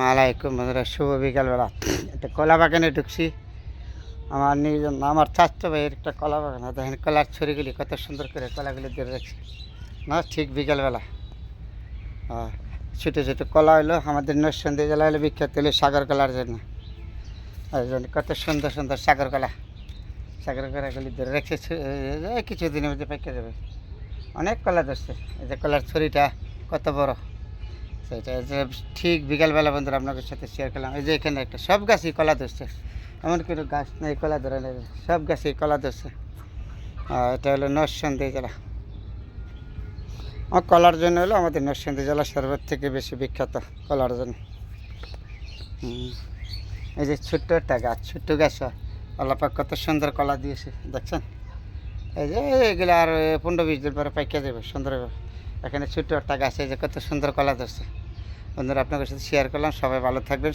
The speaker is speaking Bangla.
আলাইকুম বন্ধুরা, শুভ বিকালবেলা একটা কলা বাগানে ঢুকছি। আমার নিজের আমার চাচ্তো ভাইয়ের একটা কলা বাগান। দেখেন, কলার ছড়িগুলি কত সুন্দর করে কলাগুলি ধরে রাখছে। না, ঠিক বিকালবেলা ছোটো ছোটো কলা হলো আমাদের নরসন্দী জেলা হলো বিখ্যাত হলো সাগর কলার জন্য। কত সুন্দর সুন্দর সাগর কলা। সাগর কলাগুলি ধরে রাখছে। ছ- এই কিছুদিনের মধ্যে পেকে যাবে। অনেক কলা ধরছে। এই যে কলার ছড়িটা কত বড়। সেটা ঠিক বিকালবেলা বন্ধুরা আপনাদের সাথে শেয়ার করলাম। এই যে এখানে একটা সব গাছই কলা ধরছে। এমন কোনো গাছ নেই, কলা ধরে নেই। সব গাছই কলা ধরছে। আর এটা হলো নরসন্দী জেলা। আমার কলার জন্য হলো আমাদের নরসন্দী জেলা সর্বত থেকে বেশি বিখ্যাত কলার জন্য। এই যে ছোট্ট একটা গাছ, ছোট্ট গাছ। আল্লাপাক কত সুন্দর কলা দিয়েছে, দেখছেন? এই যে এগুলো আর পনেরো বিশ দিন পরে পাইকে যাবে, সুন্দর এখানে ছোট্ট একটা গাছ, এই যে কত সুন্দর কলা ধরছে। বন্ধুরা আপনাদের সাথে শেয়ার করলাম। সবাই ভালো থাকবেন।